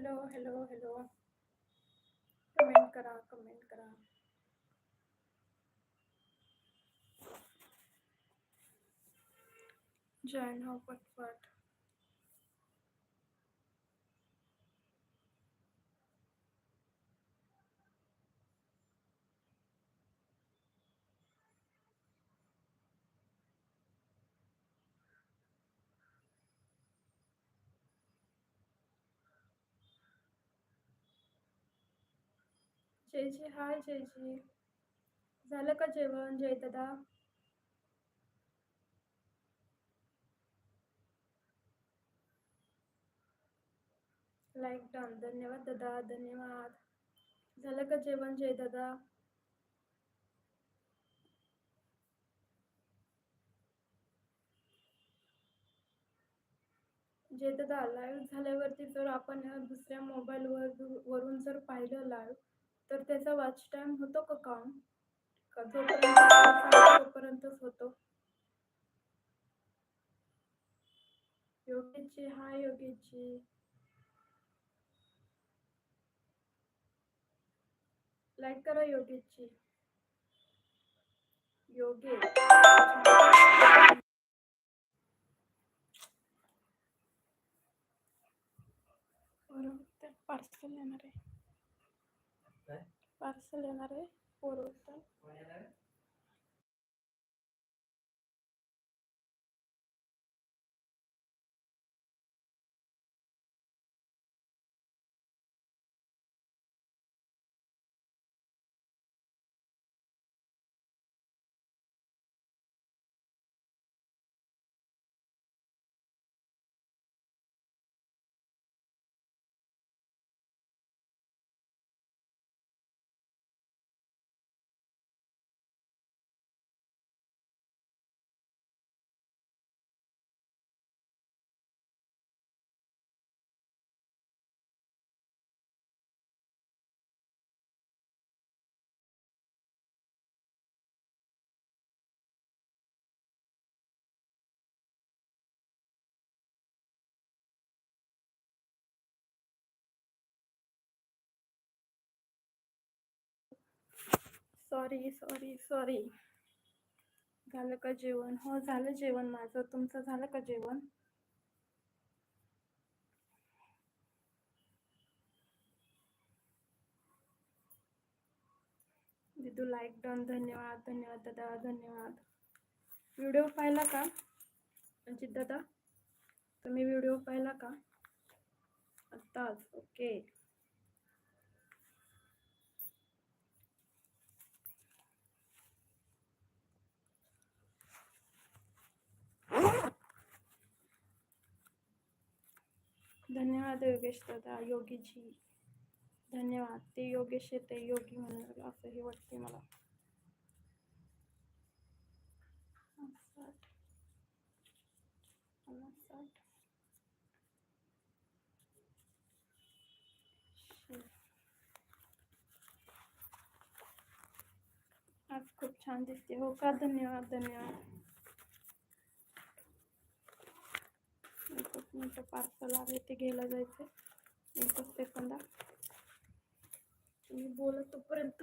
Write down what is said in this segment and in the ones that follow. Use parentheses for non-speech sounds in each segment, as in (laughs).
Hello hello hello comment करा comment करा. Join हो पटपट जयजी हाय जयजी झालं का जेवण जय दादा? लाईक डन धन्यवाद दादा धन्यवाद. झालं का जेवण जय दादा? जे दादा लाईव्ह झाल्यावरती जर आपण दुसऱ्या मोबाईलवर वरून जर पाहिलं लाईव्ह तर त्याचा वॉच टाइम होतो का काउंट का तोपर्यंतच होतो? योगेशजी हाय योगेशजी. लाईक करा योगेशजी. योगेश. पार्सल येणार आहे. पार्सल येणार आहे सॉरी सॉरी सॉरी झालं का जेवण? हो झालं जेवण माझं. तुमचं झालं का जेवण? दिदू लाईक डन धन्यवाद धन्यवाद दादा धन्यवाद. व्हिडिओ पाहिला का? अजित दादा तुम्ही व्हिडिओ पाहिला का? आत्ताच. ओके धन्यवाद योगेश दादा, योगीजी. धन्यवाद. ते योगेश येते योगी म्हणून असंही वाटते मला. आज खूप छान दिसते. हो का? धन्यवाद धन्यवाद. एकच मिनटं पार्सल आहे ते घ्यायला जायचं एकच सेकंदा मी बोलत तोपर्यंत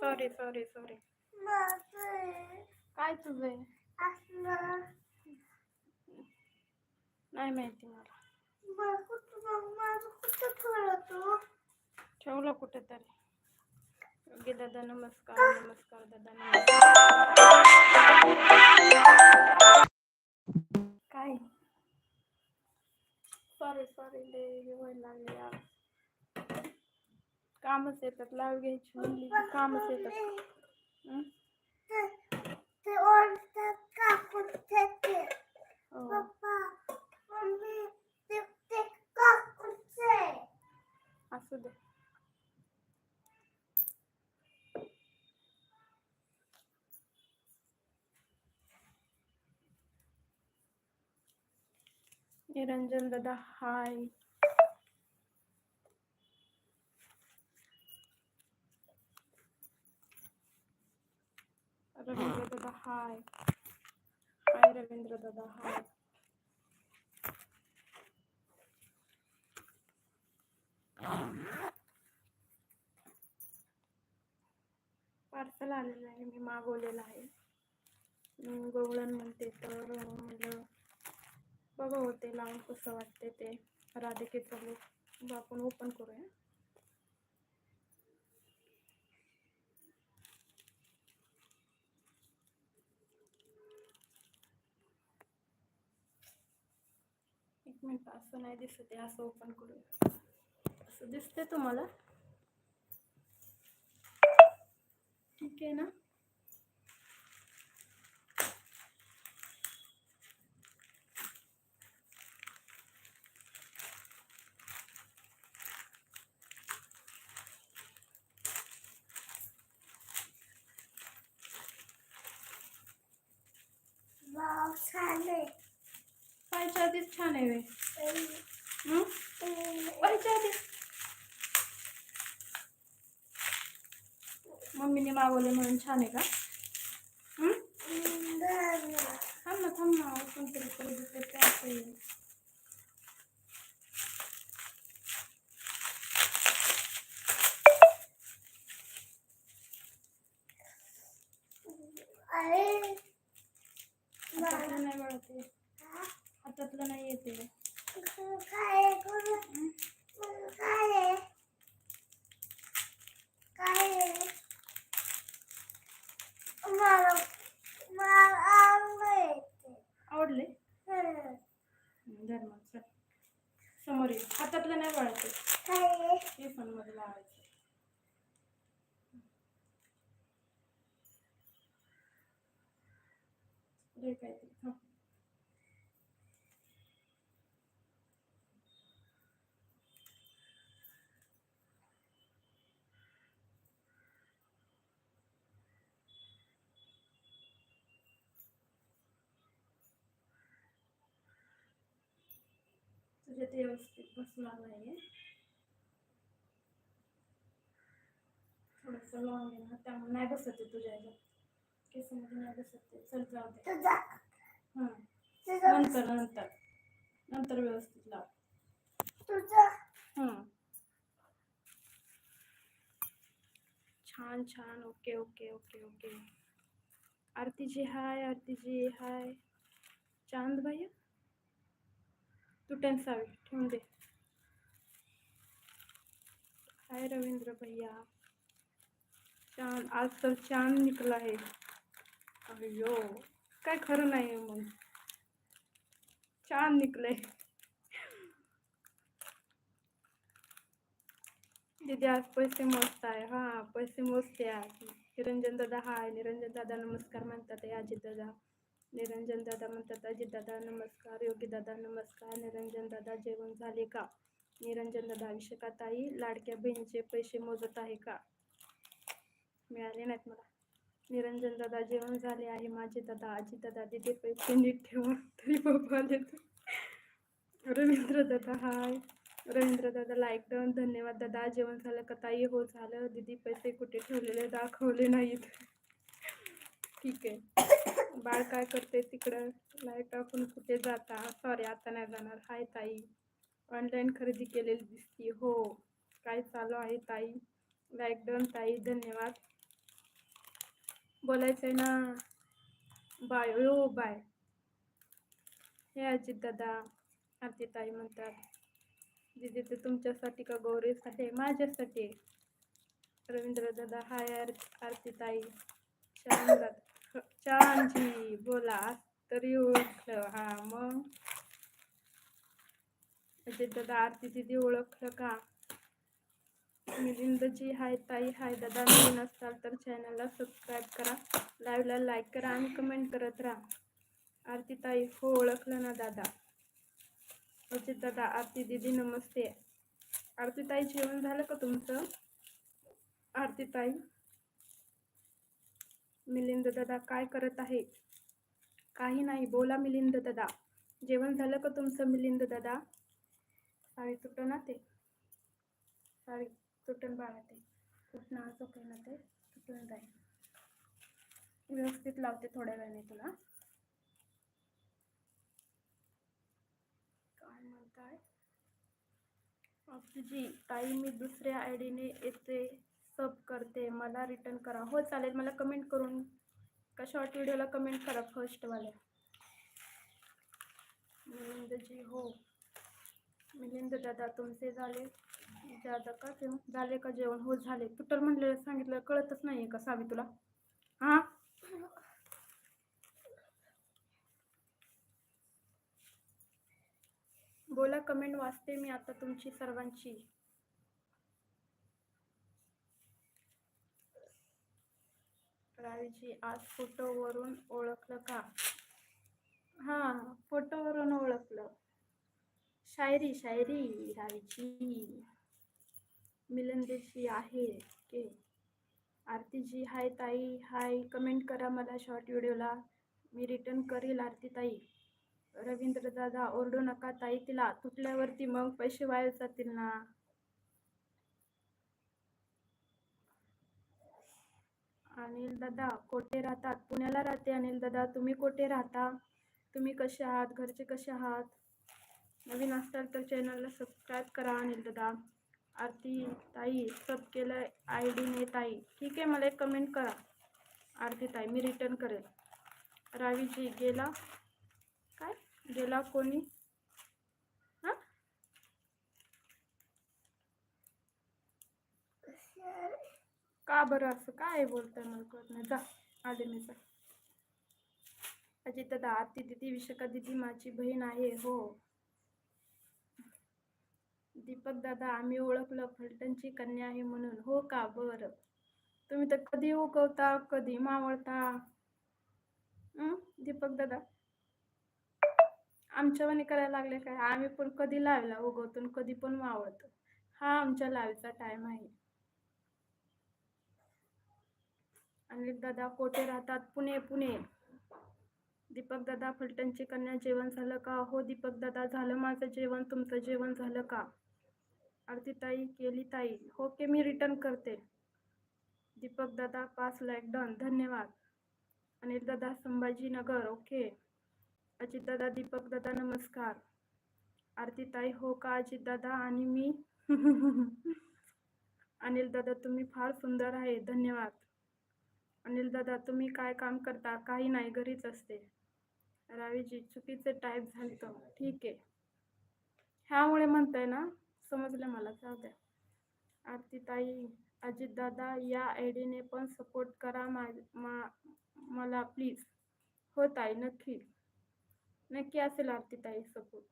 सॉरी सॉरी सॉरी. काय तुझं नाही माहिती मला. ठेवलं कुठेतरी. योगी दादा नमस्कार नमस्कार दादा नमस्कार. काय? सॉरी सॉरी ले व्हायला लागले कामच येतात लाव घ्यायची म्हणली की कामच येतात. हं? असू दे. निरंजन दादा हाय रवींद्र दादा हाय. हाय रवींद्र दादा हाय. पार्सल आलेलं आहे मी मागवलेलं आहे. मी गवळण म्हणते तर अं, म्हणलं बघा होते लावून कसं वाटते ते. राधिकेचं लूक आपण ओपन करूया. मिनट असं नाही दिसत आहे असं ओपन करूया असं दिसते तुम्हाला? ठीक आहे ना? पाहिजे आधीच छान आहे वे आधी मम्मीने मागवले म्हणून छान आहे का? थांब ना थांब ना. ओपन तरी ते असं येईल. नाही आता हातातलं नाही येते आवडले? हं, समोर ये. हातातलं नाही वळते केसांमध्ये पण मध्ये लावायचं. थांब. तुझ्या ते व्यवस्थित बसणार नाहीये थोडंसं लॉंग आहे ना त्यामुळे नाही बसत आहे तुझ्या ह्याच्यात केसामध्ये नाही बसत आहे चल जाऊ दे। हं। नंतर नंतर। नंतर व्यवस्थित लाव हं। छान छान। Okay okay okay okay. Aartiji hi Aartiji hi. Chand भैया? तुटन सावी ठेवून दे. हाय रवींद्र भैया? चांद आज तर चांद निकला आहे. अयो काय खरं नाही आहे मग. छान निकले दीदी आज पैसे मोजत आहे. हा पैसे मोजते आज. निरंजन दादा हाय. निरंजन दादा नमस्कार म्हणतात आहे अजित दादा. निरंजन दादा म्हणतात अजित दादा नमस्कार. योगी दादा नमस्कार. निरंजन दादा जेवण झाले का? निरंजन दादा अभिषेकाताई लाडक्या बहिणीचे पैसे मोजत आहे का? मिळाले नाहीत मला. निरंजन दादा जेवण झाले आहे. माझे दादा आजी दादा दिदे पैसे नीट ठेवा. तरी बाबा आले रवींद्र दादा हाय. रवींद्र दादा लाईक डाऊन धन्यवाद दादा. जेवण झालं का ताई? हो झालं. दीदी पैसे कुठे ठेवलेले? दाखवले नाहीत. ठीक आहे. बाळ काय करते तिकडं? लाइट आपण कुठे जाता? सॉरी आता नाही जाणार. हाय ताई. ऑनलाईन खरेदी केलेली दिसती. हो. काय चालू आहे ताई? लाईक डन ताई. धन्यवाद. बोलायचं आहे ना? बाय ओ बाय हे अजित दादा आरती ताई म्हणतात. दिदी ते तुमच्यासाठी का गौरीसाठी माझ्यासाठी. रवींद्र दादा हाय आर आरती ताई. छान दादा छानजी बोला. तरी ओळखलं. हा मग? अजित दादा आरती दिदी ओळखलं का? मिलिंदजी हाय ताई हाय दादा नवीन असाल तर चॅनलला सबस्क्राईब करा. लाईव्हला लाईक करा आणि कमेंट करत राहा. आरती ताई हो ओळखलं ना दादा? अजित दादा आरती दिदी नमस्ते. आरती ताई जेवण झालं का तुमचं? आरती ताई मिलिंद दादा काय करत आहे? काही नाही बोला मिलिंद दादा. जेवण झालं का तुमचं मिलिंद दादा? साडी तुटं ना ते? साडी तुटून बाळा ते. तुटणं असं काही ना ते? तुटून जाईल. व्यवस्थित लावते थोड्या वेळाने तुला. काय म्हणताय? तुझी ताई मी दुसऱ्या आय डीने येते. सब करते मला रिटर्न करा. हो चालेल. मला कमेंट करून का शॉर्ट व्हिडिओला कमेंट करा फर्स्टवाल्या मिलिंदजी हो. मिलिंद दादा तुमचे झाले? दादा का? जेवण झाले का जेवण? हो झाले. तुटर म्हणलेलं सांगितलं कळतच नाही आहे का सावी तुला? हां? बोला कमेंट वाचते मी आता तुमची सर्वांची. रावीजी आज फोटोवरून ओळखलं का? हां फोटोवरून ओळखलं. शायरी शायरी रावीची मिलनदेशी आहे के? आरतीजी हाय ताई. हाय कमेंट करा मला शॉर्ट व्हिडिओला मी रिटर्न करील आरती ताई. रवींद्र दादा ओरडू नका ताई तिला. तुटल्यावरती मग पैसे वाया जातील ना. अनिल दादा कोठे राहतात? पुण्याला राहते अनिल दादा. तुम्ही कोठे राहता? तुम्ही कसे आहात? घरचे कसे आहात? नवीन असाल तर चॅनलला सबस्क्राईब करा अनिल दादा. आरती ताई सब केलं आय डीने ताई. ठीक आहे मला एक कमेंट करा. आरती ताई मी रिटर्न करेल. रावीजी गेला? काय? गेला कोणी हां का बरं असं? काय बोलताय मला कळत नाही जा आले मी जा. अजित दादा आरती दिदी विशाखा दिदी माझी बहीण आहे हो. दीपक दादा आम्ही ओळखलं फलटणची कन्या आहे म्हणून. हो का? बरं. तुम्ही तर कधी उगवता कधी मावळता? दीपक दादा आमच्यावानी करायला लागले काय? आम्ही पण कधी लावला उगवतो आणि कधी पण मावळतो. हा आमच्या लावीचा टाइम आहे. अनिल दादा कोठे राहतात? पुणे पुणे. दीपक दादा फलटणची कन्या जेवण झालं का? हो दीपक दादा झालं माझं जेवण. तुमचं जेवण झालं का? आरती ताई केली ताई ओके हो, मी रिटर्न करते. दीपक दादा पाच लाईक डन धन्यवाद. अनिल दादा संभाजीनगर. ओके. अजित दादा दीपक दादा नमस्कार. आरती ताई हो का अजित दादा? आणि मी? (laughs) अनिल दादा तुम्ही फार सुंदर आहे. धन्यवाद. अनिल दादा तुम्ही काय काम करता? काही नाही घरीच असते. रावीजी चुकीचे टाईप झालं ठीक आहे. ह्यामुळे म्हणताय ना समजलं मला. जाऊ द्या. आरती ताई अजित दादा या आय डीने पण सपोर्ट करा मा मा मला प्लीज हो ताई नक्की. नक्की असेल आरती ताई सपोर्ट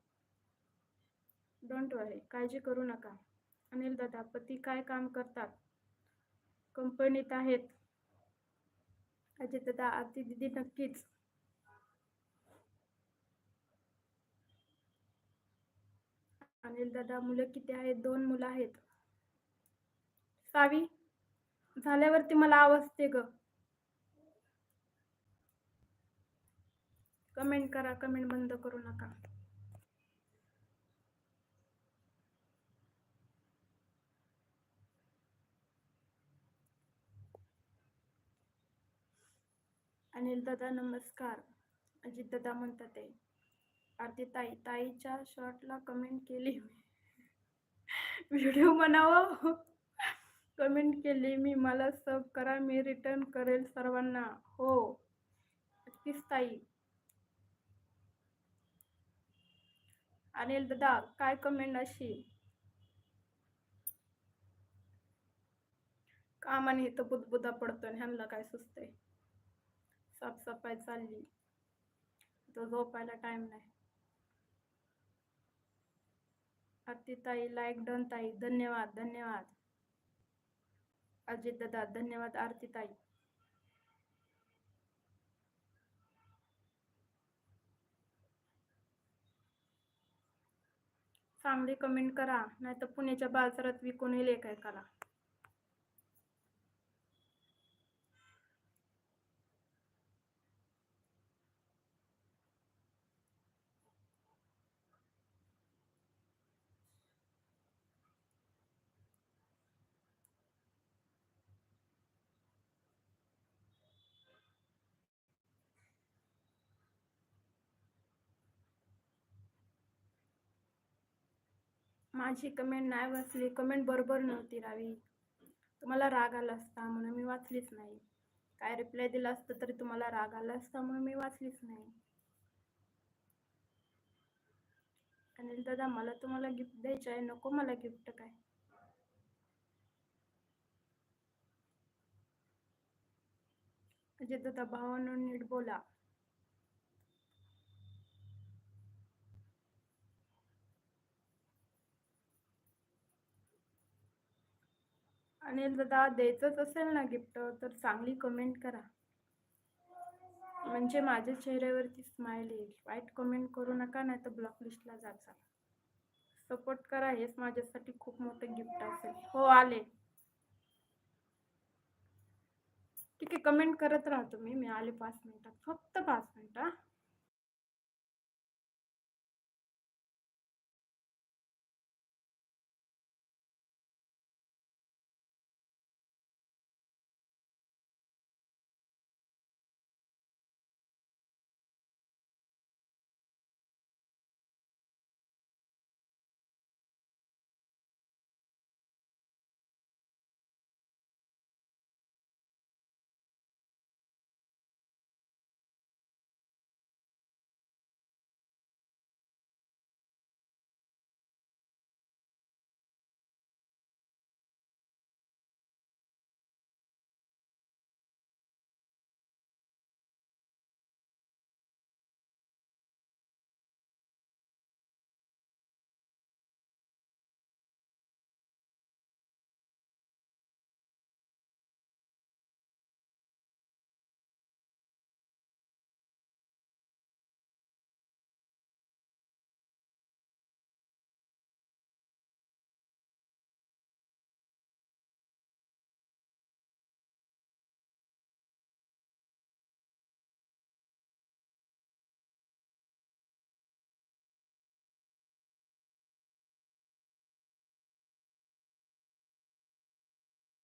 डोंट वरी काळजी करू नका. अनिल दादा पती काय काम करतात? कंपनीत आहेत. अजित दादा आरती दिदी नक्कीच. अनिल दादा मुलं किती आहेत? दोन मुलं आहेत. सावी झाल्यावरती मला आवाजते ग. कमेंट करा कमेंट बंद करू नका. अनिल दादा नमस्कार. अजित दादा म्हणतात ते आरती ताई ताईच्या शॉर्टला कमेंट केली व्हिडिओ बनावा. कमेंट केली मी. मला सब करा. मी रिटर्न करेल सर्वांना. हो. नक्कीच ताई. अनिल दादा काय कमेंट अशी? काम आणि इथं बुदबुदा पडतो आणि ह्यांना काय सुचतंय? साफसफाई चालली. तो झोपायला टाइम नाही. आरती ताई लाईक डन ताई. धन्यवाद धन्यवाद. अजित दादा धन्यवाद आरती ताई. चांगली कमेंट करा. नाही तर पुण्याच्या बाजारात विकून येईल करा. माझी कमेंट नाही वाचली कमेंट बरोबर नव्हती रावी. तुम्हाला राग आला असता म्हणून मी वाचलीच नाही. काय रिप्लाय दिला असतं तरी तुम्हाला राग आला असता म्हणून मी वाचलीच नाही. अनिल दादा मला तुम्हाला गिफ्ट द्यायचं आहे. नको मला गिफ्ट काय? अजित दादा भावानं नीट बोला. अनिल दादा द्यायचंच असेल ना गिफ्ट तर चांगली कमेंट करा. म्हणजे माझ्या चेहऱ्यावरती स्माईल येईल. वाईट कमेंट करू नका नाही तर ब्लॉक लिस्टला जाचा सपोर्ट करा हेच माझ्यासाठी खूप मोठं गिफ्ट असेल. हो आले. ठीक आहे कमेंट करत राहतो मी मी आले पाच मिनिटात. फक्त पाच मिनिटं